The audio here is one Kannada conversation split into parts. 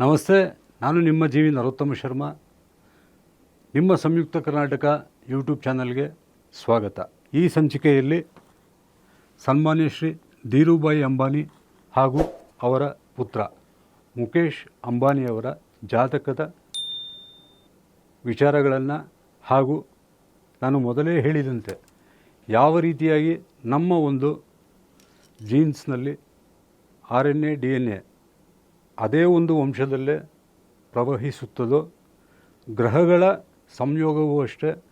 ನಮಸ್ತೆ, ನಾನು ನಿಮ್ಮ ಜೀವಿ ನರೋತ್ತಮ ಶರ್ಮಾ. ನಿಮ್ಮ ಸಂಯುಕ್ತ ಕರ್ನಾಟಕ ಯೂಟ್ಯೂಬ್ ಚಾನಲ್ಗೆ ಸ್ವಾಗತ. ಈ ಸಂಚಿಕೆಯಲ್ಲಿ ಸನ್ಮಾನ್ಯ ಶ್ರೀ ಧೀರುಭಾಯಿ ಅಂಬಾನಿ ಹಾಗೂ ಅವರ ಪುತ್ರ ಮುಖೇಶ್ ಅಂಬಾನಿಯವರ ಜಾತಕದ ವಿಚಾರಗಳನ್ನು ಹಾಗೂ ನಾನು ಮೊದಲೇ ಹೇಳಿದಂತೆ ಯಾವ ರೀತಿಯಾಗಿ ನಮ್ಮ ಒಂದು ಜೀನ್ಸ್ನಲ್ಲಿ R N A, D N A ಅದೇ ಒಂದು ವಂಶದಲ್ಲೇ ಪ್ರವಹಿಸುತ್ತದೋ, ಗ್ರಹಗಳ ಸಂಯೋಗವೂ ಅಷ್ಟೇ,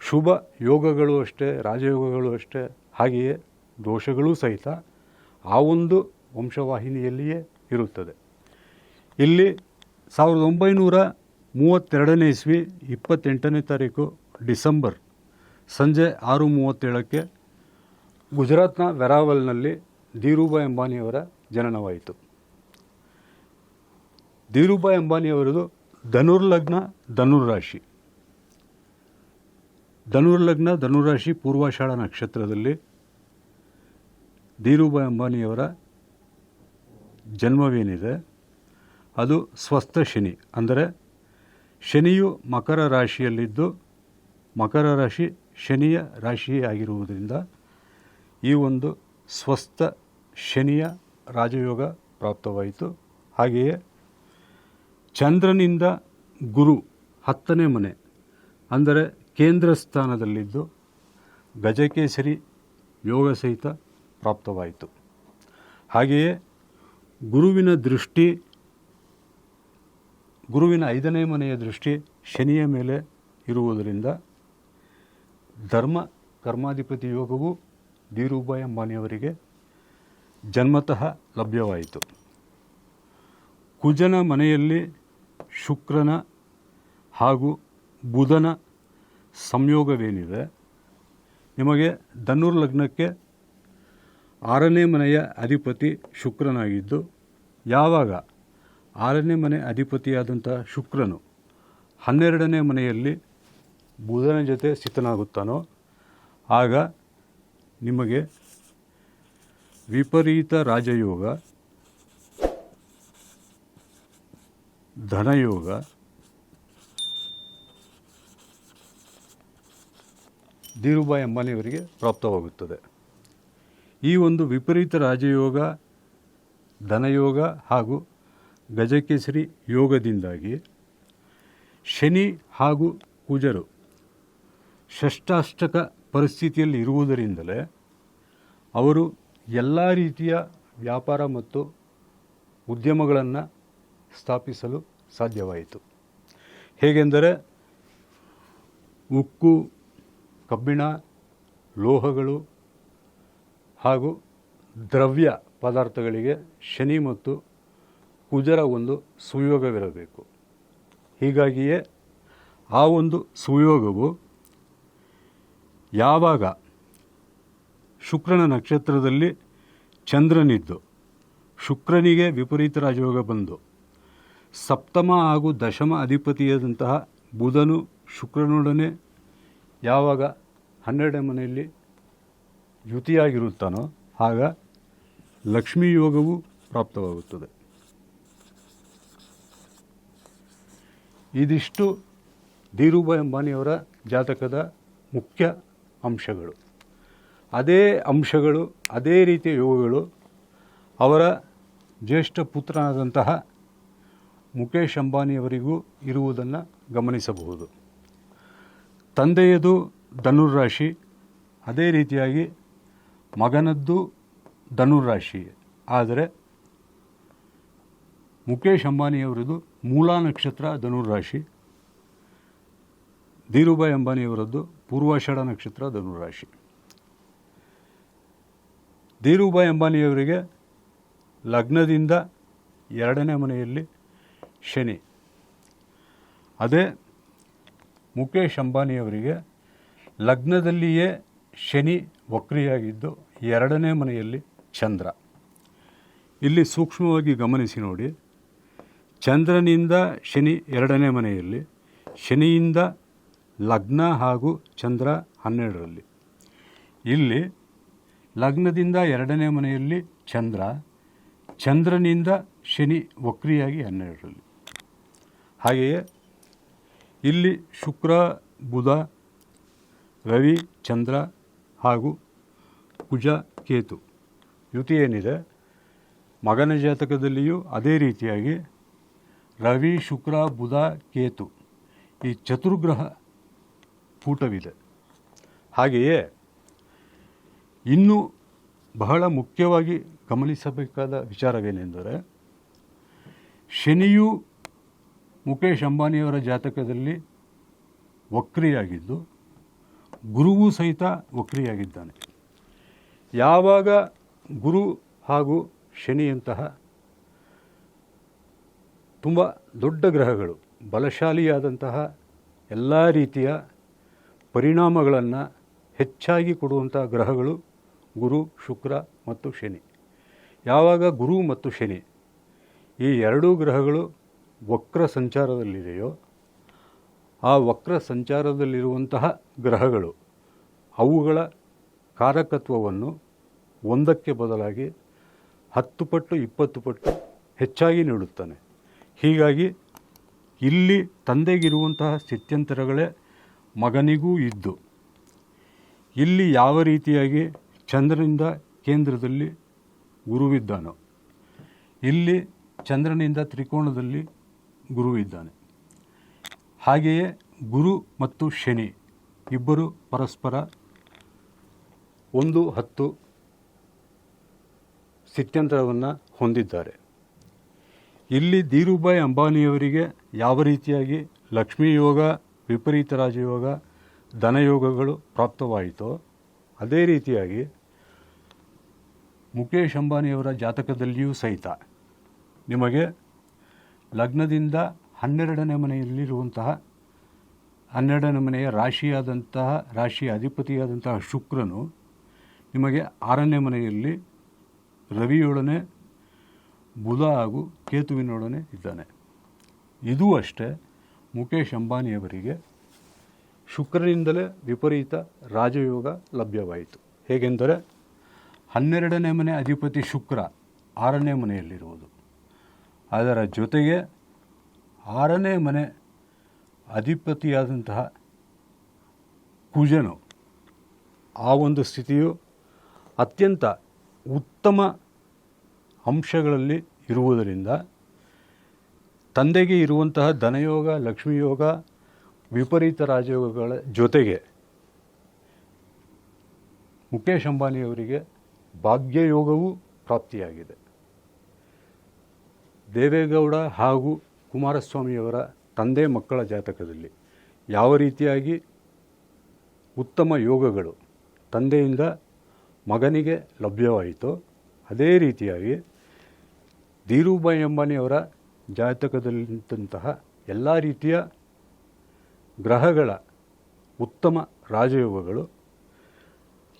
ಶುಭ ಯೋಗಗಳು ಅಷ್ಟೇ, ರಾಜಯೋಗಗಳು ಅಷ್ಟೇ, ಹಾಗೆಯೇ ದೋಷಗಳೂ ಸಹಿತ ಆ ಒಂದು ವಂಶವಾಹಿನಿಯಲ್ಲಿಯೇ ಇರುತ್ತದೆ. ಇಲ್ಲಿ ಸಾವಿರದ ಒಂಬೈನೂರ ಮೂವತ್ತೆರಡನೇ ಇಸ್ವಿ, ಇಪ್ಪತ್ತೆಂಟನೇ ತಾರೀಕು, ಡಿಸೆಂಬರ್, ಸಂಜೆ ಆರು ಮೂವತ್ತೇಳಕ್ಕೆ ಗುಜರಾತ್ನ ವೆರಾವಲ್ನಲ್ಲಿ ಧೀರುಭಾಯ್ ಅಂಬಾನಿಯವರ ಜನನವಾಯಿತು. ಧೀರುಭಾಯ್ ಅಂಬಾನಿಯವರದು ಧನುರ್ಲಗ್ನ ಧನುರ್ರಾಶಿ ಧನುರ್ಲಗ್ನ ಧನುರಾಶಿ ಪೂರ್ವಾಷಾಢ ನಕ್ಷತ್ರದಲ್ಲಿ ಧೀರುಭಾಯಿ ಅಂಬಾನಿಯವರ ಜನ್ಮವೇನಿದೆ? ಅದು ಸ್ವಸ್ಥ ಶನಿ. ಅಂದರೆ ಶನಿಯು ಮಕರ ರಾಶಿಯಲ್ಲಿದ್ದು ಮಕರ ರಾಶಿ ಶನಿಯ ರಾಶಿಯೇ ಆಗಿರುವುದರಿಂದ ಈ ಒಂದು ಸ್ವಸ್ಥ ಶನಿಯ ರಾಜಯೋಗ ಪ್ರಾಪ್ತವಾಯಿತು. ಹಾಗೆಯೇ ಚಂದ್ರನಿಂದ ಗುರು ಹತ್ತನೇ ಮನೆ, ಅಂದರೆ ಕೇಂದ್ರ ಸ್ಥಾನದಲ್ಲಿದ್ದು ಗಜಕೇಸರಿ ಯೋಗ ಸಹಿತ ಪ್ರಾಪ್ತವಾಯಿತು. ಹಾಗೆಯೇ ಗುರುವಿನ ದೃಷ್ಟಿ, ಗುರುವಿನ ಐದನೇ ಮನೆಯ ದೃಷ್ಟಿ ಶನಿಯ ಮೇಲೆ ಇರುವುದರಿಂದ ಧರ್ಮ, ಕರ್ಮಾಧಿಪತಿ ಯೋಗವು ಧೀರೂಭಾಯಿ ಅಂಬಾನಿಯವರಿಗೆ ಜನ್ಮತಃ ಲಭ್ಯವಾಯಿತು. ಕುಜನ ಮನೆಯಲ್ಲಿ ಶುಕ್ರನ ಹಾಗೂ ಬುಧನ ಸಂಯೋಗವೇನಿದೆ? ನಿಮಗೆ ಧನುರ್ ಲಗ್ನಕ್ಕೆ ಆರನೇ ಮನೆಯ ಅಧಿಪತಿ ಶುಕ್ರನಾಗಿದ್ದು, ಯಾವಾಗ ಆರನೇ ಮನೆ ಅಧಿಪತಿಯಾದಂಥ ಶುಕ್ರನು ಹನ್ನೆರಡನೇ ಮನೆಯಲ್ಲಿ ಬುಧನ ಜೊತೆ ಸ್ಥಿತನಾಗುತ್ತಾನೋ, ಆಗ ನಿಮಗೆ ವಿಪರೀತ ರಾಜಯೋಗ ಧನಯೋಗ. ಧೀರುಭಾಯಿ ಅಂಬಾನಿಯವರಿಗೆ ಪ್ರಾಪ್ತವಾಗುತ್ತದೆ. ಈ ಒಂದು ವಿಪರೀತ ರಾಜಯೋಗ, ಧನಯೋಗ ಹಾಗೂ ಗಜಕೇಸರಿ ಯೋಗದಿಂದಾಗಿ ಶನಿ ಹಾಗೂ ಕುಜರು ಷಷ್ಟಾಷ್ಟಕ ಪರಿಸ್ಥಿತಿಯಲ್ಲಿ ಇರುವುದರಿಂದಲೇ ಅವರು ಎಲ್ಲ ರೀತಿಯ ವ್ಯಾಪಾರ ಮತ್ತು ಉದ್ಯಮಗಳನ್ನು ಸ್ಥಾಪಿಸಲು ಸಾಧ್ಯವಾಯಿತು. ಹೇಗೆಂದರೆ ಉಕ್ಕು, ಕಬ್ಬಿಣ, ಲೋಹಗಳು ಹಾಗೂ ದ್ರವ್ಯ ಪದಾರ್ಥಗಳಿಗೆ ಶನಿ ಮತ್ತು ಕುಜರ ಒಂದು ಸುಯೋಗವಿರಬೇಕು. ಹೀಗಾಗಿಯೇ ಆ ಒಂದು ಸುಯೋಗವು ಯಾವಾಗ ಶುಕ್ರನ ನಕ್ಷತ್ರದಲ್ಲಿ ಚಂದ್ರನಿದ್ದು, ಶುಕ್ರನಿಗೆ ವಿಪರೀತ ರಾಜಯೋಗ ಬಂದು ಸಪ್ತಮ ಹಾಗೂ ದಶಮ ಅಧಿಪತಿಯಾದಂತಹ ಬುಧನು ಶುಕ್ರನೊಡನೆ ಯಾವಾಗ ಹನ್ನೆರಡನೇ ಮನೆಯಲ್ಲಿ ಯುತಿಯಾಗಿರುತ್ತಾನೋ ಆಗ ಲಕ್ಷ್ಮೀ ಯೋಗವು ಪ್ರಾಪ್ತವಾಗುತ್ತದೆ. ಇದಿಷ್ಟು ಧೀರುಭಾಯ್ ಅಂಬಾನಿಯವರ ಜಾತಕದ ಮುಖ್ಯ ಅಂಶಗಳು. ಅದೇ ಅಂಶಗಳು, ಅದೇ ರೀತಿಯ ಯೋಗಗಳು ಅವರ ಜ್ಯೇಷ್ಠ ಪುತ್ರನಾದಂತಹ ಮುಖೇಶ್ ಅಂಬಾನಿಯವರಿಗೂ ಇರುವುದನ್ನು ಗಮನಿಸಬಹುದು. ತಂದೆಯದು ಧನುರ್ರಾಶಿ, ಅದೇ ರೀತಿಯಾಗಿ ಮಗನದ್ದು ಧನುರ್ರಾಶಿ. ಆದರೆ ಮುಖೇಶ್ ಅಂಬಾನಿಯವರದು ಮೂಲ ನಕ್ಷತ್ರ ಧನುರ್ರಾಶಿ, ಧೀರುಭಾಯಿ ಅಂಬಾನಿಯವರದ್ದು ಪೂರ್ವಾಷಾಢ ನಕ್ಷತ್ರ ಧನುರಾಶಿ ಧೀರುಭಾಯಿ ಅಂಬಾನಿಯವರಿಗೆ ಲಗ್ನದಿಂದ ಎರಡನೇ ಮನೆಯಲ್ಲಿ ಶನಿ. ಅದೇ ಮುಖೇಶ್ ಅಂಬಾನಿಯವರಿಗೆ ಲಗ್ನದಲ್ಲಿಯೇ ಶನಿ ವಕ್ರಿಯಾಗಿದ್ದು ಎರಡನೇ ಮನೆಯಲ್ಲಿ ಚಂದ್ರ. ಇಲ್ಲಿ ಸೂಕ್ಷ್ಮವಾಗಿ ಗಮನಿಸಿ ನೋಡಿ. ಚಂದ್ರನಿಂದ ಶನಿ ಎರಡನೇ ಮನೆಯಲ್ಲಿ, ಶನಿಯಿಂದ ಲಗ್ನ ಹಾಗೂ ಚಂದ್ರ ಹನ್ನೆರಡರಲ್ಲಿ. ಇಲ್ಲಿ ಲಗ್ನದಿಂದ ಎರಡನೇ ಮನೆಯಲ್ಲಿ ಚಂದ್ರ, ಚಂದ್ರನಿಂದ ಶನಿ ವಕ್ರಿಯಾಗಿ ಹನ್ನೆರಡರಲ್ಲಿ. ಹಾಗೆಯೇ ಇಲ್ಲಿ ಶುಕ್ರ, ಬುಧ, ರವಿ, ಚಂದ್ರ ಹಾಗೂ ಕುಜ ಕೇತು. ಯುತಿ ಏನಿದೆ ಮಗನ ಜಾತಕದಲ್ಲಿಯೂ ಅದೇ ರೀತಿಯಾಗಿ ರವಿ, ಶುಕ್ರ, ಬುಧ, ಕೇತು ಈ ಚತುರ್ಗ್ರಹ ಕೂಟವಿದೆ ಹಾಗೆಯೇ ಇನ್ನು ಬಹಳ ಮುಖ್ಯವಾಗಿ ಗಮನಿಸಬೇಕಾದ ವಿಚಾರವೇನೆಂದರೆ, ಶನಿಯು ಮುಖೇಶ್ ಅಂಬಾನಿಯವರ ಜಾತಕದಲ್ಲಿ ವಕ್ರಿಯಾಗಿದ್ದು, ಗುರುವು ಸಹಿತ ವಕ್ರಿಯಾಗಿದ್ದಾನೆ. ಯಾವಾಗ ಗುರು ಹಾಗೂ ಶನಿಯಂತಹ ತುಂಬ ದೊಡ್ಡ ಗ್ರಹಗಳು, ಬಲಶಾಲಿಯಾದಂತಹ ಎಲ್ಲ ರೀತಿಯ ಪರಿಣಾಮಗಳನ್ನು ಹೆಚ್ಚಾಗಿ ಕೊಡುವಂಥ ಗ್ರಹಗಳು ಗುರು, ಶುಕ್ರ ಮತ್ತು ಶನಿ. ಯಾವಾಗ ಗುರು ಮತ್ತು ಶನಿ, ಈ ಎರಡೂ ಗ್ರಹಗಳು ವಕ್ರ ಸಂಚಾರದಲ್ಲಿದೆಯೋ, ಆ ವಕ್ರ ಸಂಚಾರದಲ್ಲಿರುವಂತಹ ಗ್ರಹಗಳು, ಅವುಗಳ ಕಾರಕತ್ವವನ್ನು ಒಂದಕ್ಕೆ ಬದಲಾಗಿ ಹತ್ತು ಪಟ್ಟು, ಇಪ್ಪತ್ತು ಪಟ್ಟು ಹೆಚ್ಚಾಗಿ ನೀಡುತ್ತಾನೆ. ಹೀಗಾಗಿ ಇಲ್ಲಿ ತಂದೆಗಿರುವಂತಹ ಸ್ಥಿತ್ಯಂತರಗಳೇ ಮಗನಿಗೂ ಇದ್ದು, ಇಲ್ಲಿ ಯಾವ ರೀತಿಯಾಗಿ ಚಂದ್ರನಿಂದ ಕೇಂದ್ರದಲ್ಲಿ ಗುರುವಿದ್ದಾನೋ, ಇಲ್ಲಿ ಚಂದ್ರನಿಂದ ತ್ರಿಕೋಣದಲ್ಲಿ ಗುರುವಿದ್ದಾನೆ ಹಾಗೆಯೇ ಗುರು ಮತ್ತು ಶನಿ ಇಬ್ಬರು ಪರಸ್ಪರ ಒಂದು ಹತ್ತು ಸ್ಥಿತ್ಯಂತರವನ್ನು ಹೊಂದಿದ್ದಾರೆ. ಇಲ್ಲಿ ಧೀರುಭಾಯಿ ಅಂಬಾನಿಯವರಿಗೆ ಯಾವ ರೀತಿಯಾಗಿ ಲಕ್ಷ್ಮೀ ಯೋಗ, ವಿಪರೀತ ರಾಜಯೋಗ ಧನಯೋಗಗಳು ಪ್ರಾಪ್ತವಾಯಿತೋ, ಅದೇ ರೀತಿಯಾಗಿ ಮುಖೇಶ್ ಅಂಬಾನಿಯವರ ಜಾತಕದಲ್ಲಿಯೂ ಸಹಿತ. ನಿಮಗೆ ಲಗ್ನದಿಂದ ಹನ್ನೆರಡನೇ ಮನೆಯಲ್ಲಿರುವಂತಹ, ಹನ್ನೆರಡನೇ ಮನೆಯ ರಾಶಿಯಾದಂತಹ, ರಾಶಿಯ ಅಧಿಪತಿಯಾದಂತಹ ಶುಕ್ರನು ನಿಮಗೆ ಆರನೇ ಮನೆಯಲ್ಲಿ ರವಿಯೊಡನೆ, ಬುಧ ಹಾಗೂ ಕೇತುವಿನೊಡನೆ ಇದ್ದಾನೆ. ಇದೂ ಅಷ್ಟೇ ಮುಖೇಶ್ ಅಂಬಾನಿಯವರಿಗೆ ಶುಕ್ರನಿಂದಲೇ ವಿಪರೀತ ರಾಜಯೋಗ ಲಭ್ಯವಾಯಿತು. ಹೇಗೆಂದರೆ, ಹನ್ನೆರಡನೇ ಮನೆ ಅಧಿಪತಿ ಶುಕ್ರ ಆರನೇ ಮನೆಯಲ್ಲಿರುವುದು. ಅದರ ಜೊತೆಗೆ ಆರನೇ ಮನೆ ಅಧಿಪತಿಯಾದಂತಹ ಕುಜನು ಆ ಒಂದು ಸ್ಥಿತಿಯು ಅತ್ಯಂತ ಉತ್ತಮ ಅಂಶಗಳಲ್ಲಿ ಇರುವುದರಿಂದ ತಂದೆಗೆ ಇರುವಂತಹ ಧನಯೋಗ, ಲಕ್ಷ್ಮಿಯೋಗ, ವಿಪರೀತ ರಾಜಯೋಗಗಳ ಜೊತೆಗೆ ಮುಖೇಶ್ ಅಂಬಾನಿಯವರಿಗೆ ಭಾಗ್ಯಯೋಗವೂ ಪ್ರಾಪ್ತಿಯಾಗಿದೆ. ದೇವೇಗೌಡ ಹಾಗೂ ಕುಮಾರಸ್ವಾಮಿಯವರ ತಂದೆ ಮಕ್ಕಳ ಜಾತಕದಲ್ಲಿ ಯಾವ ರೀತಿಯಾಗಿ ಉತ್ತಮ ಯೋಗಗಳು ತಂದೆಯಿಂದ ಮಗನಿಗೆ ಲಭ್ಯವಾಯಿತು ಅದೇ ರೀತಿಯಾಗಿ ಧೀರುಭಾಯಿ ಅಂಬಾನಿಯವರ ಜಾತಕದಲ್ಲಿದ್ದಂತಹ ಎಲ್ಲ ರೀತಿಯ ಗ್ರಹಗಳ ಉತ್ತಮ ರಾಜಯೋಗಗಳು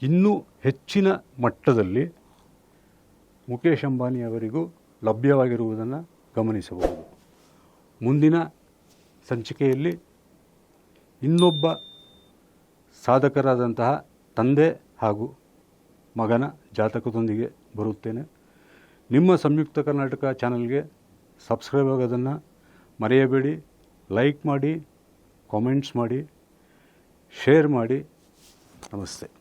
ಇನ್ನೂ ಹೆಚ್ಚಿನ ಮಟ್ಟದಲ್ಲಿ ಮುಖೇಶ್ ಅಂಬಾನಿಯವರಿಗೂ ಲಭ್ಯವಾಗಿರುವುದನ್ನು ಗಮನಿಸಬಹುದು. ಮುಂದಿನ ಸಂಚಿಕೆಯಲ್ಲಿ ಇನ್ನೊಬ್ಬ ಸಾಧಕರಾದಂತಹ ತಂದೆ ಹಾಗೂ ಮಗನ ಜಾತಕದೊಂದಿಗೆ ಬರುತ್ತೇನೆ. ನಿಮ್ಮ ಸಂಯುಕ್ತ ಕರ್ನಾಟಕ ಚಾನಲ್ಗೆ ಸಬ್ಸ್ಕ್ರೈಬ್ ಆಗೋದನ್ನು ಮರೆಯಬೇಡಿ. ಲೈಕ್ ಮಾಡಿ, ಕಾಮೆಂಟ್ಸ್ ಮಾಡಿ, ಶೇರ್ ಮಾಡಿ. ನಮಸ್ತೆ.